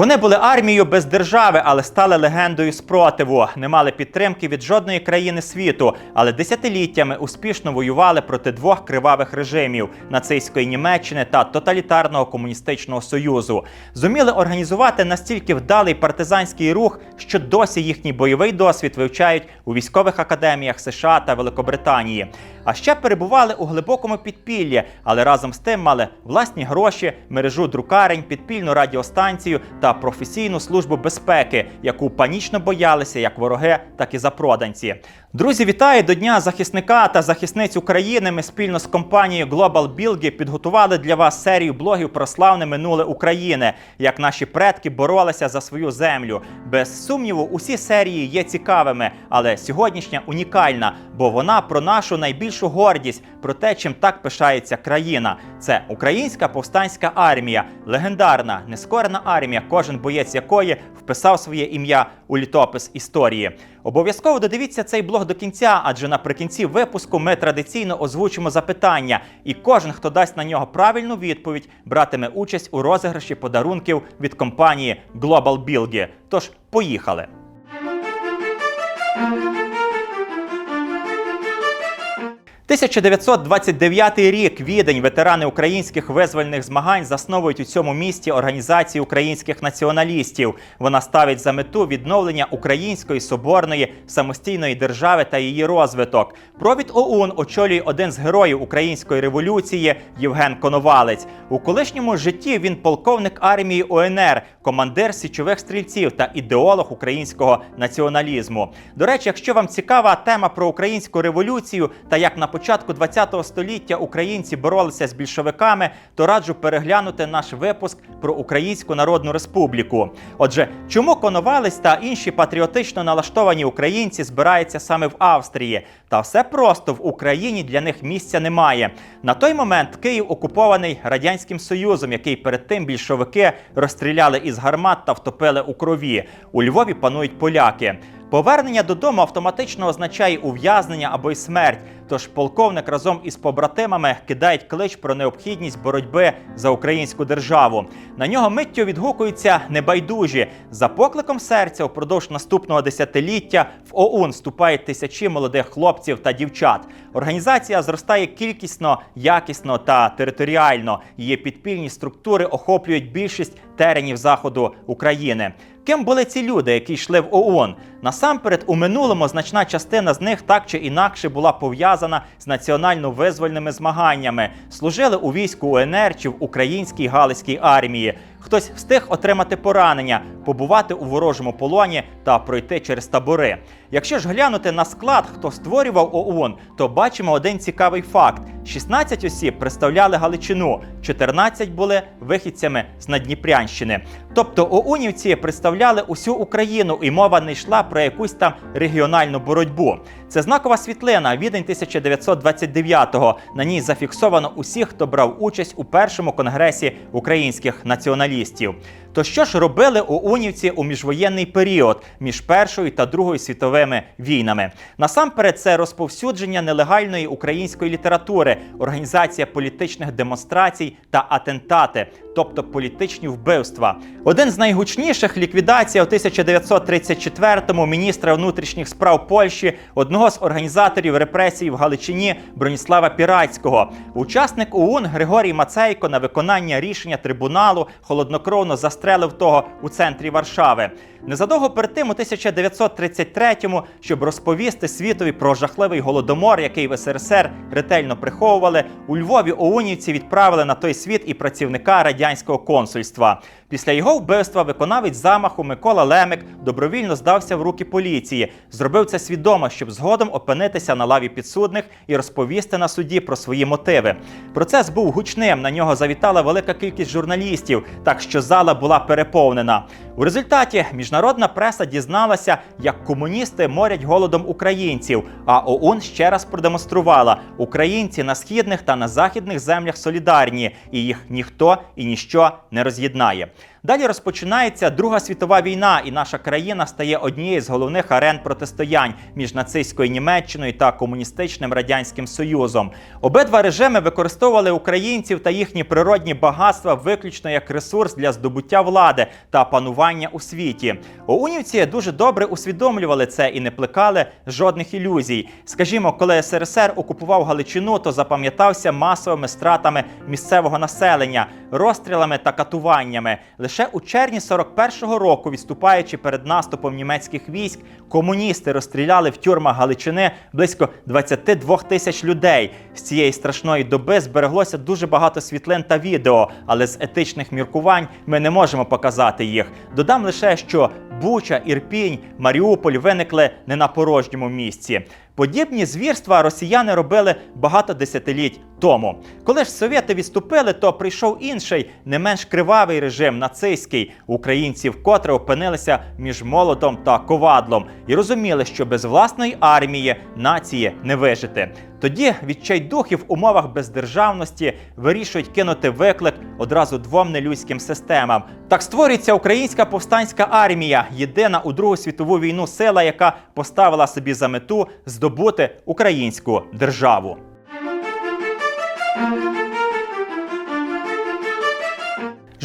Вони були армією без держави, але стали легендою спротиву. Не мали підтримки від жодної країни світу, але десятиліттями успішно воювали проти двох кривавих режимів нацистської Німеччини та тоталітарного комуністичного союзу. Зуміли організувати настільки вдалий партизанський рух, що досі їхній бойовий досвід вивчають у військових академіях США та Великобританії. А ще перебували у глибокому підпіллі, але разом з тим мали власні гроші, мережу друкарень, підпільну радіостанцію та професійну службу безпеки, яку панічно боялися як вороги, так і запроданці. Друзі, вітаю до Дня захисника та захисниць України. Ми спільно з компанією Global Bilgi підготували для вас серію блогів про славне минуле України, як наші предки боролися за свою землю. Без сумніву, усі серії є цікавими, але сьогоднішня унікальна, бо вона про нашу найбільшу гордість, про те, чим так пишається країна. Це українська повстанська армія, легендарна, нескорена армія, кожен боєць якої вписав своє ім'я у літопис історії. Обов'язково додивіться цей блог до кінця, адже наприкінці випуску ми традиційно озвучимо запитання, і кожен, хто дасть на нього правильну відповідь, братиме участь у розіграші подарунків від компанії Global Bilgi. Тож поїхали! 1929 рік відень ветерани українських визвольних змагань засновують у цьому місті організацію українських націоналістів. Вона ставить за мету відновлення української соборної самостійної держави та її розвиток. Провід ОУН очолює один з героїв української революції Євген Коновалець. У колишньому житті він полковник армії УНР, командир січових стрільців та ідеолог українського націоналізму. До речі, якщо вам цікава тема про українську революцію та як на початку ХХ століття українці боролися з більшовиками, то раджу переглянути наш випуск про Українську Народну Республіку. Отже, чому Коновалець та інші патріотично налаштовані українці збираються саме в Австрії? Та все просто в Україні для них місця немає. На той момент Київ окупований радянським союзом, який перед тим більшовики розстріляли із гармат та втопили у крові. У Львові панують поляки. Повернення додому автоматично означає ув'язнення або й смерть. Тож полковник разом із побратимами кидають клич про необхідність боротьби за українську державу. На нього миттю відгукуються небайдужі. За покликом серця впродовж наступного десятиліття в ОУН вступають тисячі молодих хлопців та дівчат. Організація зростає кількісно, якісно та територіально. Її підпільні структури охоплюють більшість теренів заходу України. Ким були ці люди, які йшли в ООН? Насамперед, у минулому значна частина з них так чи інакше була пов'язана з національно-визвольними змаганнями, служили у війську УНР чи в українській галицькій армії. Хтось встиг отримати поранення, побувати у ворожому полоні та пройти через табори. Якщо ж глянути на склад, хто створював ООН, то бачимо один цікавий факт: 16 осіб представляли Галичину, 14 були вихідцями з Надніпрянщини. 即 ОУНівці представляли усю Україну, і мова не йшла про якусь там регіональну боротьбу. Це знакова світлина відень 1929-го. На ній зафіксовано усіх, хто брав участь у першому конгресі українських націоналістів. То що ж робили ОУНівці у міжвоєнний період між Першою та Другою світовими війнами? Насамперед, це розповсюдження нелегальної української літератури, організація політичних демонстрацій та атентати, тобто політичні вбивства. Один з найгучніших ліквідація у 1934-му міністра внутрішніх справ Польщі, одного з організаторів репресій в Галичині Броніслава Пірацького. Учасник ОУН Григорій Мацейко на виконання рішення трибуналу холоднокровно застрелив того у центрі Варшави. Незадовго перед тим, у 1933-му, щоб розповісти світові про жахливий голодомор, який в СРСР ретельно приховували, у Львові ОУНівці відправили на той світ і працівника радянського консульства. Після його вбивства виконавець замаху Микола Лемик добровільно здався в руки поліції. Зробив це свідомо, щоб згодом опинитися на лаві підсудних і розповісти на суді про свої мотиви. Процес був гучним. На нього завітала велика кількість журналістів, так що зала була переповнена. У результаті міжнародна преса дізналася, як комуністи морять голодом українців. А ОУН ще раз продемонструвала: українці на східних та на західних землях солідарні, і їх ніхто і ніщо не роз'єднає. Далі розпочинається Друга світова війна, і наша країна стає однією з головних арен протистоянь між нацистською Німеччиною та комуністичним радянським союзом. Обидва режими використовували українців та їхні природні багатства виключно як ресурс для здобуття влади та панування у світі. Оунівці дуже добре усвідомлювали це і не плекали жодних ілюзій. Скажімо, коли СРСР окупував Галичину, то запам'ятався масовими стратами місцевого населення, розстрілами та катуваннями. Лише у червні 41-го року, відступаючи перед наступом німецьких військ, комуністи розстріляли в тюрмах Галичини близько 22 тисяч людей. З цієї страшної доби збереглося дуже багато світлин та відео, але з етичних міркувань ми не можемо показати їх. Додам лише, що Буча, Ірпінь, Маріуполь виникли не на порожньому місці. Подібні звірства росіяни робили багато десятиліть тому. Коли ж совєти відступили, то прийшов інший, не менш кривавий режим нацистський. Українці вкотре опинилися між молотом та ковадлом і розуміли, що без власної армії нації не вижити. Тоді відчайдухи в умовах бездержавності вирішують кинути виклик одразу двом нелюдським системам. Так створюється українська повстанська армія, єдина у Другу світову війну сила, яка поставила собі за мету здобути українську державу.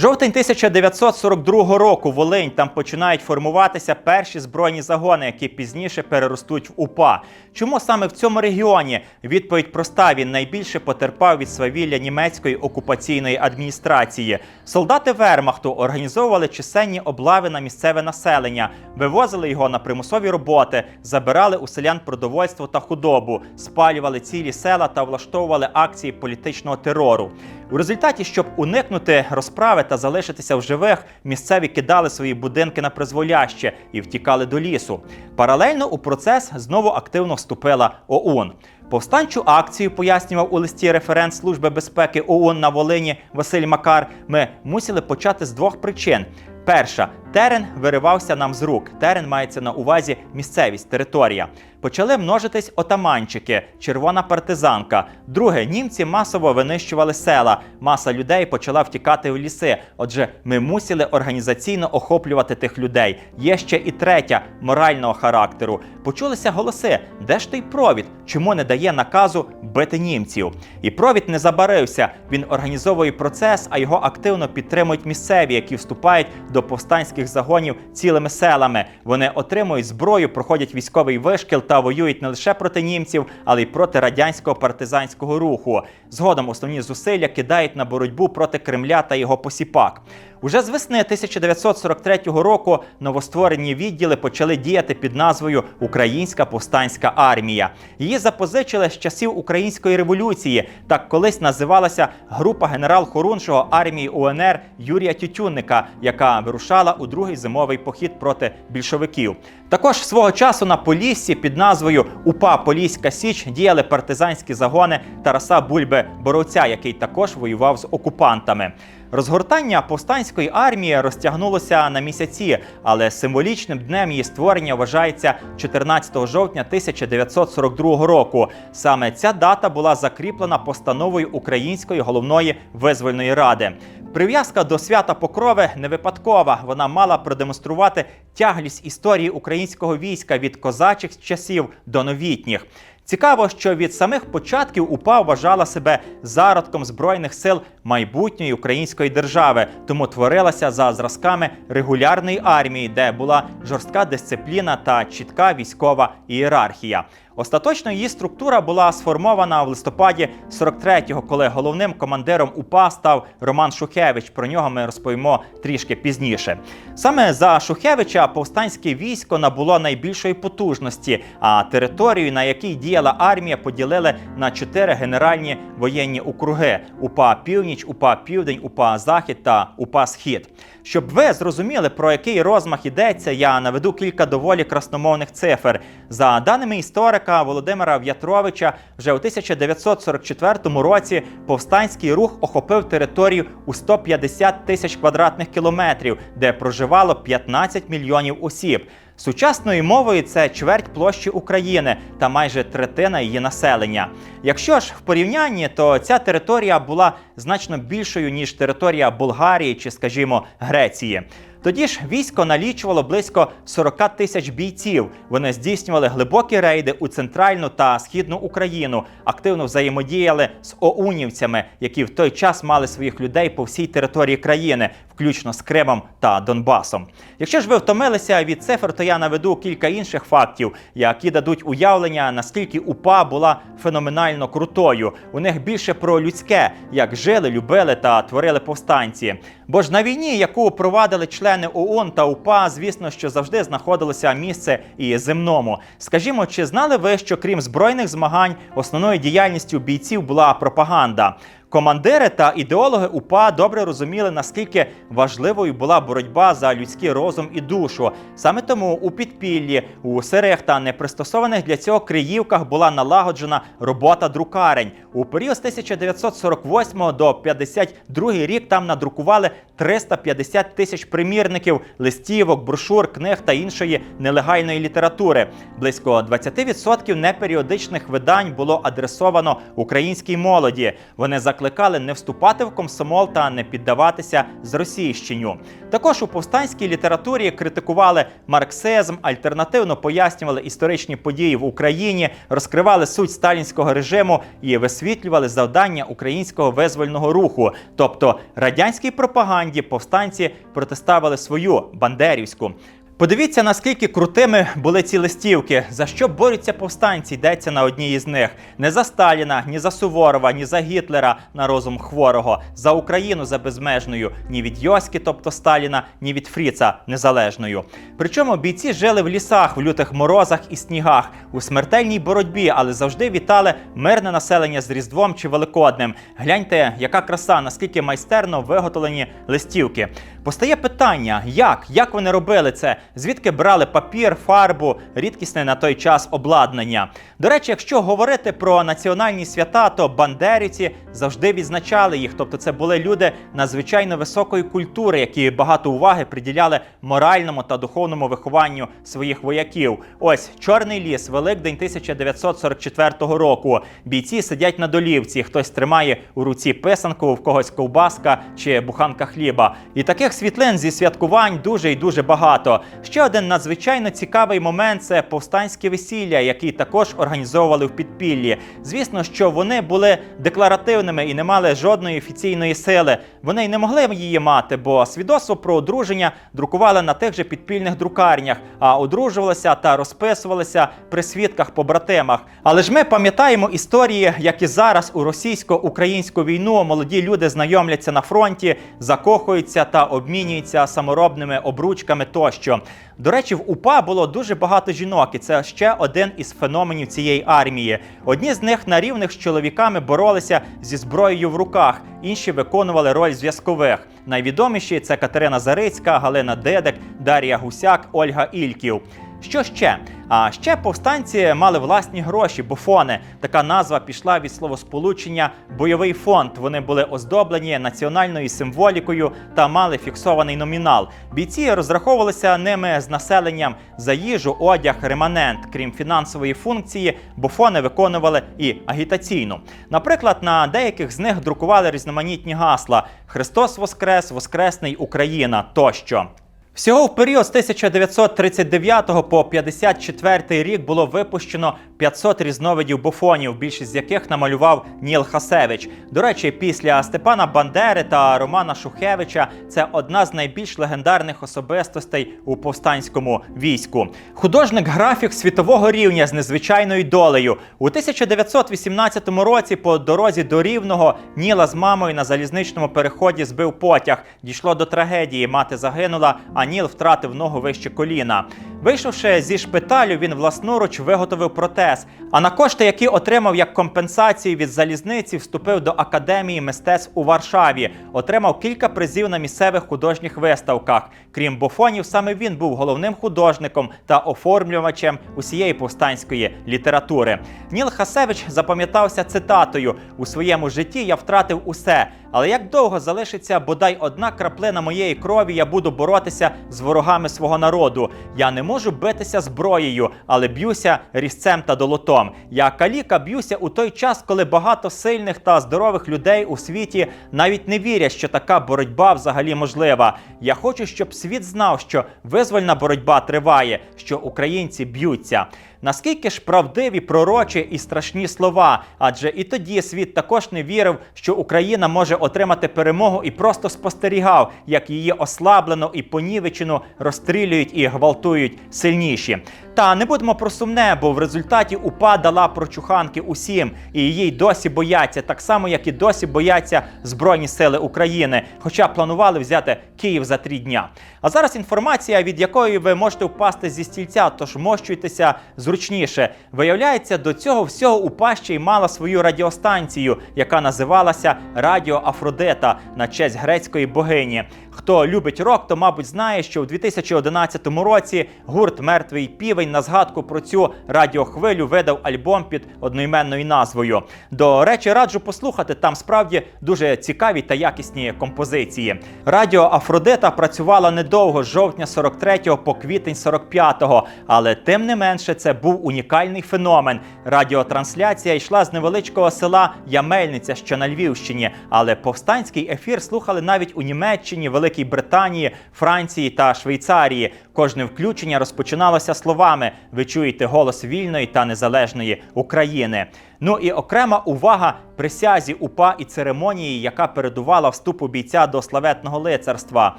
Жовтень 1942 року Волинь там починають формуватися перші збройні загони, які пізніше переростуть в УПА. Чому саме в цьому регіоні? Відповідь проста: він найбільше потерпав від свавілля німецької окупаційної адміністрації. Солдати Вермахту організовували чисенні облави на місцеве населення, вивозили його на примусові роботи, забирали у селян продовольство та худобу, спалювали цілі села та влаштовували акції політичного терору. У результаті, щоб уникнути розправи та залишитися в живих, місцеві кидали свої будинки на призволяще і втікали до лісу. Паралельно у процес знову активно вступила ОУН. Повстанчу акцію пояснював у листі референт Служби безпеки ОУН на Волині Василь Макар. Ми мусили почати з двох причин. Перша терен виривався нам з рук. Терен мається на увазі місцевість, територія. Почали множитись отаманчики, червона партизанка. Друге, німці масово винищували села. Маса людей почала втікати у ліси. Отже, ми мусили організаційно охоплювати тих людей. Є ще і третя морального характеру. Почулися голоси, де ж той провід? Чому не дає наказу бити німців? І провід не забарився. Він організовує процес, а його активно підтримують місцеві, які вступають до повстанських загонів цілими селами. Вони отримують зброю, проходять військовий вишкіл та воюють не лише проти німців, але й проти радянського партизанського руху. Згодом основні зусилля кидають на боротьбу проти Кремля та його посіпак. Уже з весни 1943 року новостворені відділи почали діяти під назвою Українська повстанська армія. Її запозичили з часів української революції. Так колись називалася група генерал-хорунжого армії УНР Юрія Тютюнника, яка вирушала у другий зимовий похід проти більшовиків. Також свого часу на Поліссі під назвою УПА Поліська Січ діяли партизанські загони Тараса Бульби Боровця, який також воював з окупантами. Розгортання повстанської армії розтягнулося на місяці, але символічним днем її створення вважається 14 жовтня 1942 року. Саме ця дата була закріплена постановою Української головної визвольної ради. Прив'язка до свята Покрови не випадкова. Вона мала продемонструвати тяглість історії українського війська від козачих часів до новітніх. Цікаво, що від самих початків УПА вважала себе зародком збройних сил майбутньої української держави, тому творилася за зразками регулярної армії, де була жорстка дисципліна та чітка військова ієрархія. Остаточно її структура була сформована в листопаді 43-го, коли головним командиром УПА став Роман Шухевич. Про нього ми розповімо трішки пізніше. Саме за Шухевича повстанське військо набуло найбільшої потужності, а територію, на якій діяла армія, поділили на чотири генеральні воєнні округи: УПА Північ, УПА Південь, УПА Захід та УПА Схід. Щоб ви зрозуміли, про який розмах йдеться, я наведу кілька доволі красномовних цифр. За даними історика Володимира В'ятровича, вже у 1944 році повстанський рух охопив територію у 150 тисяч квадратних кілометрів, де проживало 15 мільйонів осіб. Сучасною мовою це чверть площі України та майже третина її населення. Якщо ж в порівнянні, то ця територія була значно більшою ніж територія Болгарії чи, скажімо, Греції. Тоді ж військо налічувало близько 40 тисяч бійців. Вони здійснювали глибокі рейди у центральну та східну Україну, активно взаємодіяли з оунівцями, які в той час мали своїх людей по всій території країни, включно з Кримом та Донбасом. Якщо ж ви втомилися від цифр, то я наведу кілька інших фактів, які дадуть уявлення, наскільки УПА була феноменально крутою. У них більше про людське, як жили, любили та творили повстанці. Бо ж на війні, яку провадили члени ООН та УПА, звісно, що завжди знаходилося місце і земному. Скажімо, чи знали ви, що крім збройних змагань, основною діяльністю бійців була пропаганда? Командири та ідеологи УПА добре розуміли, наскільки важливою була боротьба за людський розум і душу. Саме тому у підпіллі, у сирих та непристосованих для цього криївках була налагоджена робота друкарень. У період з 1948 до 52 рік там надрукували 350 тисяч примірників, листівок, брошур, книг та іншої нелегальної літератури. Близько 20% неперіодичних видань було адресовано українській молоді. Вони закликали не вступати в комсомол та не піддаватися зросійщенню. Також у повстанській літературі критикували марксизм, альтернативно пояснювали історичні події в Україні, розкривали суть сталінського режиму і висвітлювали завдання українського визвольного руху. Тобто радянській пропаганді повстанці протиставили свою бандерівську. Подивіться, наскільки крутими були ці листівки, за що борються повстанці, йдеться на одній із них. Не за Сталіна, ні за Суворова, ні за Гітлера на розум хворого, за Україну за безмежною, ні від Йоськи, тобто Сталіна, ні від Фріца незалежною. Причому бійці жили в лісах, в лютих морозах і снігах, у смертельній боротьбі, але завжди вітали мирне населення з Різдвом чи Великоднем. Гляньте, яка краса, наскільки майстерно виготовлені листівки. Постає питання, як? Як вони робили це? Звідки брали папір, фарбу, рідкісне на той час обладнання? До речі, якщо говорити про національні свята, то бандерівці завжди відзначали їх. Тобто, це були люди надзвичайно високої культури, які багато уваги приділяли моральному та духовному вихованню своїх вояків. Ось Чорний ліс, Великдень 1944 року. Бійці сидять на долівці. Хтось тримає у руці писанку, в когось ковбаска чи буханка хліба. І таких світлин зі святкувань дуже і дуже багато. Ще один надзвичайно цікавий момент це повстанське весілля, які також організовували в підпіллі. Звісно, що вони були декларативними і не мали жодної офіційної сили. Вони й не могли її мати, бо свідоцтво про одруження друкували на тих же підпільних друкарнях, а одружувалися та розписувалися при свідках побратимах. Але ж ми пам'ятаємо історії, як і зараз у російсько-українську війну молоді люди знайомляться на фронті, закохуються та обмінюються саморобними обручками тощо. До речі, в УПА було дуже багато жінок, і це ще один із феноменів цієї армії. Одні з них на рівних з чоловіками боролися зі зброєю в руках, інші виконували роль зв'язкових. Найвідоміші це Катерина Зарицька, Галина Дедек, Дар'я Гусяк, Ольга Ільків. Що ще? А ще повстанці мали власні гроші, буфони. Така назва пішла від словосполучення бойовий фонд. Вони були оздоблені національною символікою та мали фіксований номінал. Бійці розраховувалися ними з населенням за їжу, одяг, реманент. Крім фінансової функції, буфони виконували і агітаційну. Наприклад, на деяких з них друкували різноманітні гасла: Христос Воскрес, Воскресний Україна тощо. Всього в період з 1939 по 54 рік було випущено 500 різновидів буфонів, більшість з яких намалював Ніл Хасевич. До речі, після Степана Бандери та Романа Шухевича це одна з найбільш легендарних особистостей у повстанському війську. Художник-графік світового рівня з незвичайною долею. У 1918 році по дорозі до Рівного Ніла з мамою на залізничному переході збив потяг. Дійшло до трагедії. Мати загинула, а Ніл втратив ногу вище коліна. Вийшовши зі шпиталю, він власноруч виготовив протез. А на кошти, які отримав як компенсацію від залізниці, вступив до академії мистецтв у Варшаві. Отримав кілька призів на місцевих художніх виставках. Крім буфонів, саме він був головним художником та оформлювачем усієї повстанської літератури. Ніл Хасевич запам'ятався цитатою: у своєму житті я втратив усе, Але як довго залишиться бодай одна краплина моєї крові, я буду боротися з ворогами свого народу. Я не можу битися зброєю, але б'юся різцем та долотом. Я каліка б'юся у той час, коли багато сильних та здорових людей у світі навіть не вірять, що така боротьба взагалі можлива. Я хочу, щоб світ знав, що визвольна боротьба триває, що українці б'ються. Наскільки ж правдиві, пророчі і страшні слова? Адже і тоді світ також не вірив, що Україна може отримати перемогу і просто спостерігав, як її ослаблено і понівечено розстрілюють і гвалтують сильніші. Та не будемо про сумне, бо в результаті УПА дала прочуханки усім, і її досі бояться, так само як і досі бояться Збройні сили України, хоча планували взяти Київ за три дня. А зараз інформація, від якої ви можете впасти зі стільця, тож мощуйтеся зручніше. Виявляється, до цього всього у пащі мала свою радіостанцію, яка називалася Радіо Афродета на честь грецької богині. Хто любить рок, то мабуть знає, що у 2011 році гурт Мертвий півень на згадку про цю радіохвилю видав альбом під одноіменною назвою. До речі, раджу послухати там справді дуже цікаві та якісні композиції. Радіо Афродита працювала недовго з жовтня 43 по квітень 45-го, але тим не менше це був унікальний феномен. Радіотрансляція йшла з невеличкого села Ямельниця, що на Львівщині, але повстанський ефір слухали навіть у Німеччині, Великій Британії, Франції та Швейцарії. Кожне включення розпочиналося словами: ви чуєте голос вільної та незалежної України. Ну і окрема увага присязі УПА і церемонії, яка передувала вступу бійця до славетного лицарства.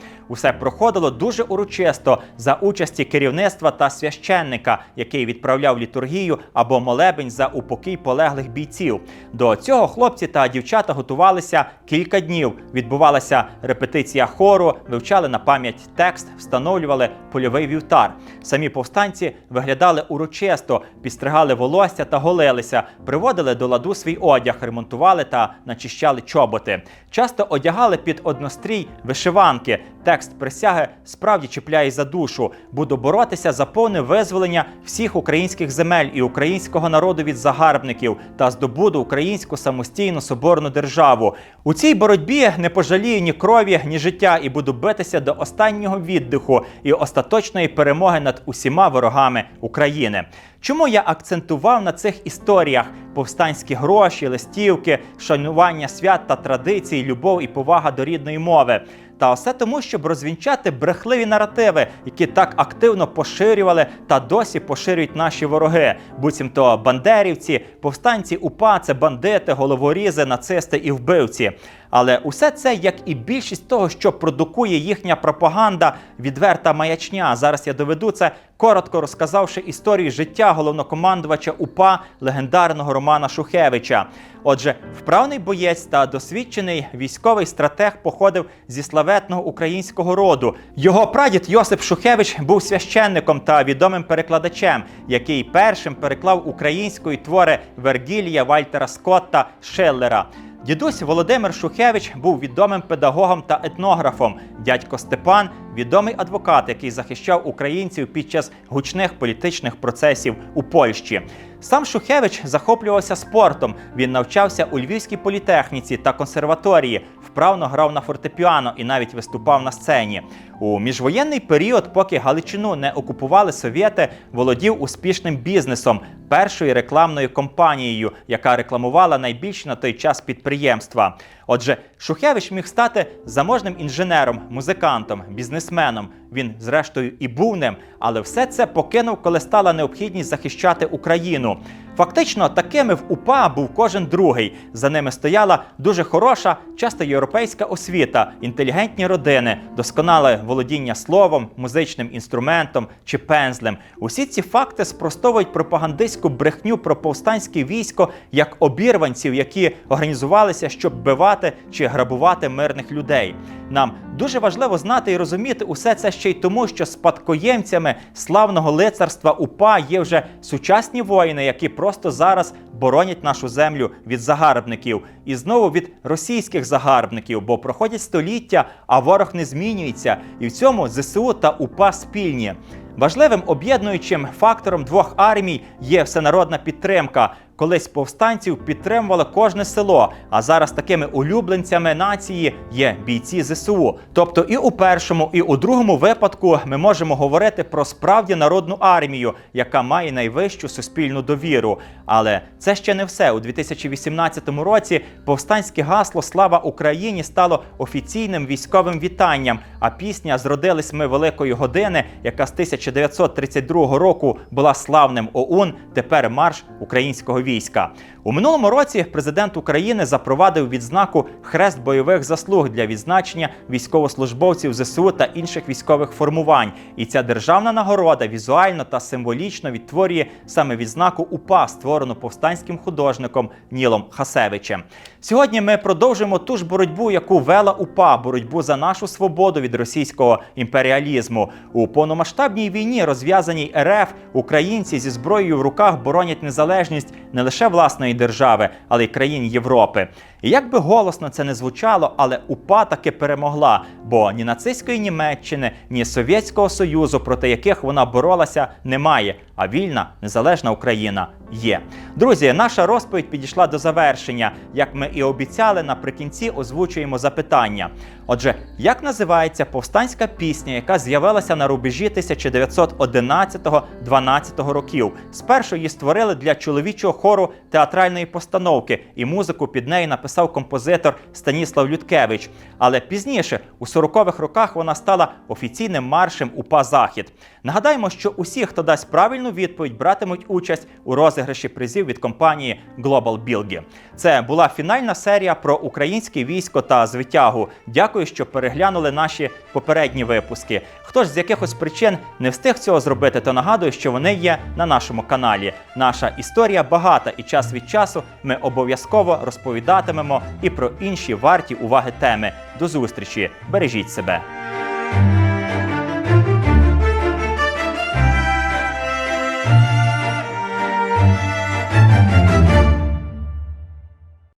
Усе проходило дуже урочисто за участі керівництва та священника, який відправляв літургію або молебень за упокій полеглих бійців. До цього хлопці та дівчата готувалися кілька днів. Відбувалася репетиція хору, вивчали на пам'ять текст, встановлювали польовий вівтар. Самі повстанці виглядали урочисто, підстригали волосся та голилися, приводили до ладу свій одяг, ремонтували та начищали чоботи. Часто одягали під однострій вишиванки. Текст присяги справді чіпляє за душу. Буду боротися за повне визволення всіх українських земель і українського народу від загарбників та здобуду українську самостійну соборну державу. У цій боротьбі не пожалію ні крові, ні життя, і буду битися до останнього віддиху і остаточної перемоги над усіма ворогами України. Чому я акцентував на цих історіях повстанські гроші, листівки, шанування свят та традицій, любов і повага до рідної мови? Та все тому, щоб розвінчати брехливі наративи, які так активно поширювали та досі поширюють наші вороги. Буцімто бандерівці, повстанці УПА, це бандити, головорізи, нацисти і вбивці. Але усе це, як і більшість того, що продукує їхня пропаганда, відверта маячня. Зараз я доведу це, коротко розказавши історію життя головнокомандувача УПА легендарного Романа Шухевича. Отже, вправний боєць та досвідчений військовий стратег походив зі славетного українського роду. Його прадід Йосип Шухевич був священником та відомим перекладачем, який першим переклав українською твори Вергілія, Вальтера Скотта, Шеллера. Дідусь Володимир Шухевич був відомим педагогом та етнографом. Дядько Степан відомий адвокат, який захищав українців під час гучних політичних процесів у Польщі. Сам Шухевич захоплювався спортом. Він навчався у Львівській політехніці та консерваторії, вправно грав на фортепіано і навіть виступав на сцені. У міжвоєнний період, поки Галичину не окупували совєти, володів успішним бізнесом, першою рекламною компанією, яка рекламувала найбільші на той час підприємства. Отже, Шухевич міг стати заможним інженером, музикантом, бізнесменом. Він, зрештою, і був ним, але все це покинув, коли стала необхідність захищати Україну. Фактично, такими в УПА був кожен другий. За ними стояла дуже хороша, часто європейська освіта, інтелігентні родини, досконале володіння словом, музичним інструментом чи пензлем. Усі ці факти спростовують пропагандистську брехню про повстанське військо як обірванців, які організувалися, щоб бивати чи грабувати мирних людей. Нам дуже важливо знати і розуміти усе це ще й тому, що спадкоємцями славного лицарства УПА є вже сучасні воїни, які просто зараз боронять нашу землю від загарбників і знову від російських загарбників, бо проходять століття, а ворог не змінюється. І в цьому ЗСУ та УПА спільні. Важливим об'єднуючим фактором двох армій є всенародна підтримка. Колись повстанців підтримувало кожне село. А зараз такими улюбленцями нації є бійці ЗСУ. Тобто, і у першому, і у другому випадку ми можемо говорити про справді народну армію, яка має найвищу суспільну довіру. Але це ще не все. У 2018 році повстанське гасло Слава Україні стало офіційним військовим вітанням. А пісня Зродились ми великої години, яка з 1932 року була славним ОУН. Тепер марш українського війська. У минулому році президент України запровадив відзнаку Хрест бойових заслуг для відзначення військовослужбовців ЗСУ та інших військових формувань. І ця державна нагорода візуально та символічно відтворює саме відзнаку УПА, створену повстанським художником Нілом Хасевичем. Сьогодні ми продовжуємо ту ж боротьбу, яку вела УПА, боротьбу за нашу свободу від російського імперіалізму. У повномасштабній війні, розв'язаній РФ, українці зі зброєю в руках боронять незалежність не лише власної держави, але й країн Європи. І як би голосно це не звучало, але УПА таки перемогла, бо ні нацистської Німеччини, ні Совєтського Союзу, проти яких вона боролася, немає. А вільна незалежна Україна є. Друзі, наша розповідь підійшла до завершення. Як ми і обіцяли, наприкінці озвучуємо запитання. Отже, як називається повстанська пісня, яка з'явилася на рубежі 1911-12 років? Спершу її створили для чоловічого хору театральної постановки, і музику під нею написав композитор Станіслав Людкевич. Але пізніше, у 40-х роках, вона стала офіційним маршем УПА Захід. Нагадаємо, що усі, хто дасть правильну відповідь, братимуть участь у розіграші призів від компанії Global Bilgi. Це була фінальна серія про українське військо та звитягу. Дякую, що переглянули наші попередні випуски. Хто ж з якихось причин не встиг цього зробити, то нагадую, що вони є на нашому каналі. Наша історія багата, і час від часу ми обов'язково розповідатимемо і про інші варті уваги теми. До зустрічі! Бережіть себе!